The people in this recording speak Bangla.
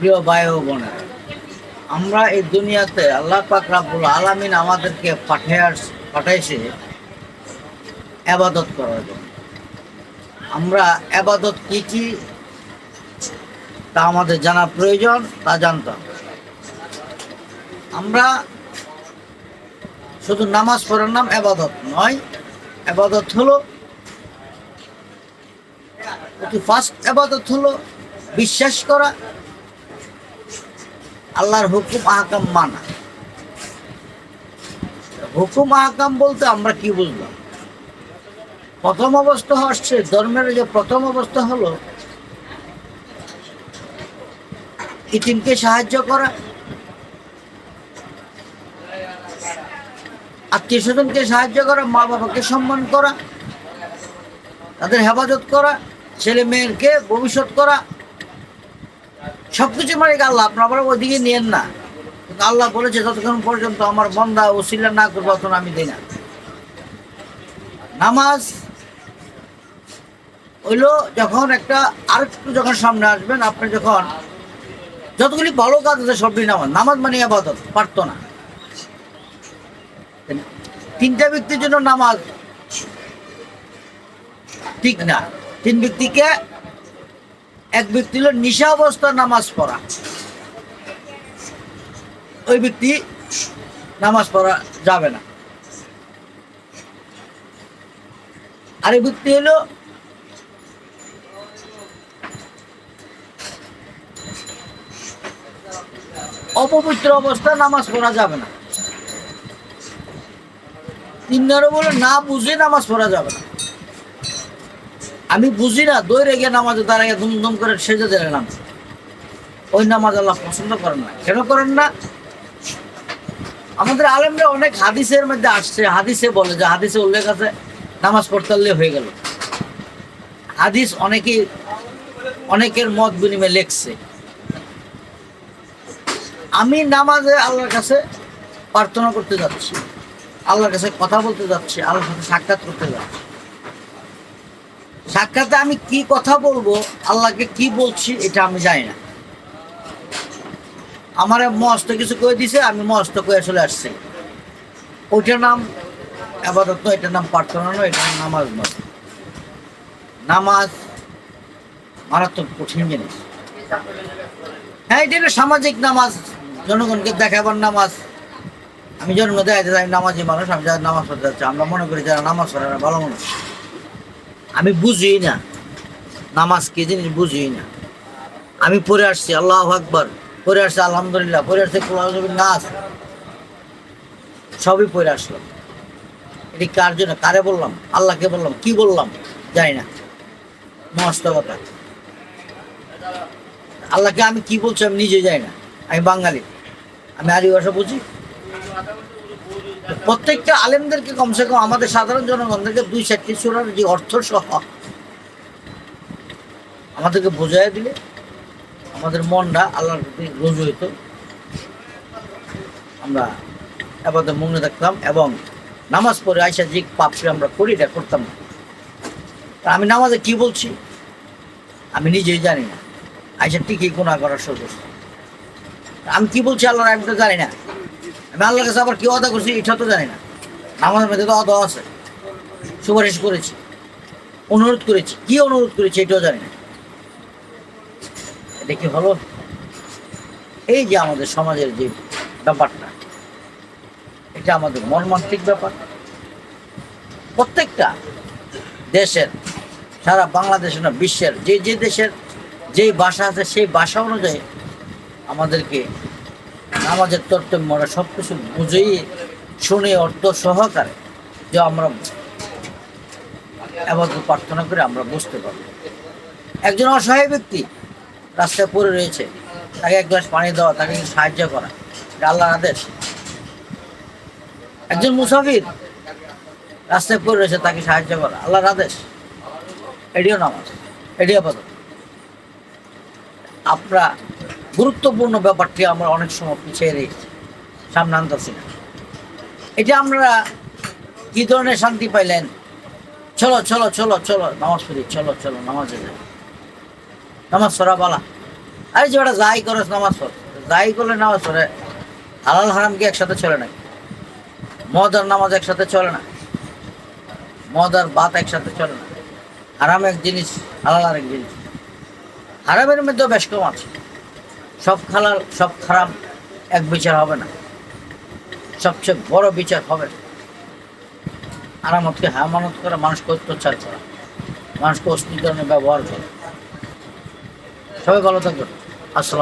প্রিয় ভাই ও বোনেরা, আমরা এই দুনিয়াতে আল্লাহ পাক রাব্বুল আলামিন আমাদেরকে পাঠায় পাঠাইছে আবাদত করার জন্য। আমরা আবাদত কি কি তা আমাদের জানা প্রয়োজন, তা জানতাম। আমরা শুধু নামাজ পড়ার নাম আবাদত নয় আবাদত হলো ফার্স্ট আবাদত হলো বিশ্বাস করা আল্লাহর হুকুম আহকাম মানা। হুকুম আহকাম বলতে আমরা কি বুঝলাম? প্রথম অবস্থা হচ্ছে, ধর্মের যে প্রথম অবস্থা হলো, ইতিমকে সাহায্য করা। আত্মীয় স্বজনকে সাহায্য করা, মা বাবাকে সম্মান করা, তাদের হেফাজত করা, ছেলে মেয়েরকে ভবিষ্যৎ করা সব কিছু মানে আল্লাহ, আপনারা ওইদিকে নিয়েন না। আল্লাহ বলেছে ততক্ষণ পর্যন্ত আমার বন্দা ওসিলা না করব তখন আমি দিই না। নামাজ হইল যখন একটা আর একটু যখন সামনে আসবেন, আপনি যখন যতগুলি ভালো কাজ আছে সবই নামাজ। নামাজ মানে আবাদত পারতো না তিনটা ব্যক্তির জন্য নামাজ ঠিক না। তিন ব্যক্তিকে এক ব্যক্তি হলো নিশা অবস্থার নামাজ পড়া। ওই ব্যক্তি নামাজ পড়া যাবে না। আরেক ব্যক্তি হলো অপবিত্র অবস্থা নামাজ পড়া যাবে না। তিন বলে না বুঝে নামাজ পড়া যাবে না। আমি বুঝি না, দৌড়ে গিয়ে নামাজে দাঁড়াইয়া ধুমধুম করে সেজে দিলাম ওই নামাজ আল্লাহ পছন্দ করেন না। কেন করেন না? আমাদের আলেমরা অনেক হাদিসের মধ্যে আসছে, হাদিসে বলে যে, হাদিসে উল্লেখ আছে, নামাজ পড়তে হয়ে গেল। হাদিস অনেকে অনেকের মত বিনিময়ে লেখছে। আমি নামাজে আল্লাহর কাছে প্রার্থনা করতে যাচ্ছি, আল্লাহর কাছে কথা বলতে যাচ্ছি, আল্লাহর সাথে সাক্ষাৎ করতে যাচ্ছি। সাক্ষাতে আমি কি কথা বলব? আল্লাহকে কি বলছি এটা আমি জানি না। আমার মস্ত কিছু কয়ে দিছে, আমি মস্ত কয়ে চলে আসছি। ওইটার নাম আবাদত এটার নাম প্রার্থনা নয়, এটার নাম নামাজ নয়। নামাজ মারাত্মক কঠিন জিনিস। হ্যাঁ এটা একটা সামাজিক নামাজ, জনগণকে দেখাবার নামাজ। আমি জন্ম দেখাইতে চাই নামাজি মানুষ, আমি যারা নামাজ পড়তে যাচ্ছি, আমরা মনে করি যারা নামাজ পড়ে ভালো মানুষ। আমি বুঝি না। নামাজ কি জিনিস বুঝি না। আমি পড়ে আসছি, আল্লাহ আকবর। পড়ে আসছি, আলহামদুলিল্লাহ। পড়ে আসছি নাচ সবই পড়ে আসলাম। এটি কার জন্য? কারে বললাম? আল্লাহকে বললাম। কি বললাম? জানি না। মস্ত কথা আল্লাহকে আমি কি বলছি আমি নিজে জানি না। আমি বাঙালি। আমি আদি ভাষা বুঝি। প্রত্যেকটা আলেমদেরকে কমসে কম আমাদের সাধারণ জনগণদেরকে দুই চারটি সুরার যে অর্থ সহ আমাদেরকে বোঝাই দিলে আমাদের মনটা আল্লাহর প্রতি রুজু হইতো আমরা এবারে মনে থাকতাম এবং নামাজ পড়ে আইসা যে পাপকে আমরা করি, এটা করতাম না। তা আমি নামাজে কি বলছি? আমি নিজেই জানি না। আইসা ঠিকই গুণা করার সুযোগ আমি কি বলছি আল্লাহর আমি তো জানি না। আমি আল্লাহর কাছে আবার কি অদা করছি? এটা তো জানি না। নামাজের মধ্যে তো অদা আছে। সুপারিশ করেছি। অনুরোধ করেছি। কি অনুরোধ করেছি এটাও জানি না। এটা কি হলো? এই যে আমাদের সমাজের যে ব্যাপারটা, এটা আমাদের মর্মান্তিক ব্যাপার। প্রত্যেকটা দেশের, সারা বাংলাদেশের না, বিশ্বের, যে যে দেশের যেই ভাষা আছে, সেই ভাষা অনুযায়ী আমাদেরকে নামাজের আমরা সব কিছু বুঝেই শুনে অর্থ সহকারে যে আমরা এবার প্রার্থনা করে আমরা বুঝতে পারব। একজন অসহায় ব্যক্তি রাস্তায় পড়ে রয়েছে, তাকে এক গ্লাস পানি দেওয়া, তাকে সাহায্য করা, এটা আল্লাহর আদেশ। একজন মুসাফির রাস্তায় পড়ে রয়েছে, তাকে সাহায্য করা, আল্লাহর আদেশ। এটিও নামাজ, এটিও আপাতত আমরা গুরুত্বপূর্ণ ব্যাপারটি আমরা অনেক সময় পিছিয়ে রেখেছি সামনে আনতেছি না। এটা আমরা কি ধরনের শান্তি পাইলেন? চলো চলো চলো চলো, নামাজ পড়ি, চলো চলো, নামাজে যাই। নামাজ সরা বালা। আরে যে ওটা যাই করস নামাজ পড়। যাই করলে নামাজ পড়ে। হালাল হারাম কি একসাথে চলে না মদ আর নামাজ একসাথে চলে না? মদ আর ভাত একসাথে চলে না? হারাম এক জিনিস, হালাল আরেক জিনিস। হারামের মধ্যেও বেশ কম আছে। সব খালাল সব খারাপ এক বিচার হবে না। সবচেয়ে বড় বিচার হবে। আরামতকে হামানত করে মানুষকে অত্যাচার করা, মানুষকে অস্তিত্ব ব্যবহার করে। সবাই ভালো থাকবেন। আসসালাম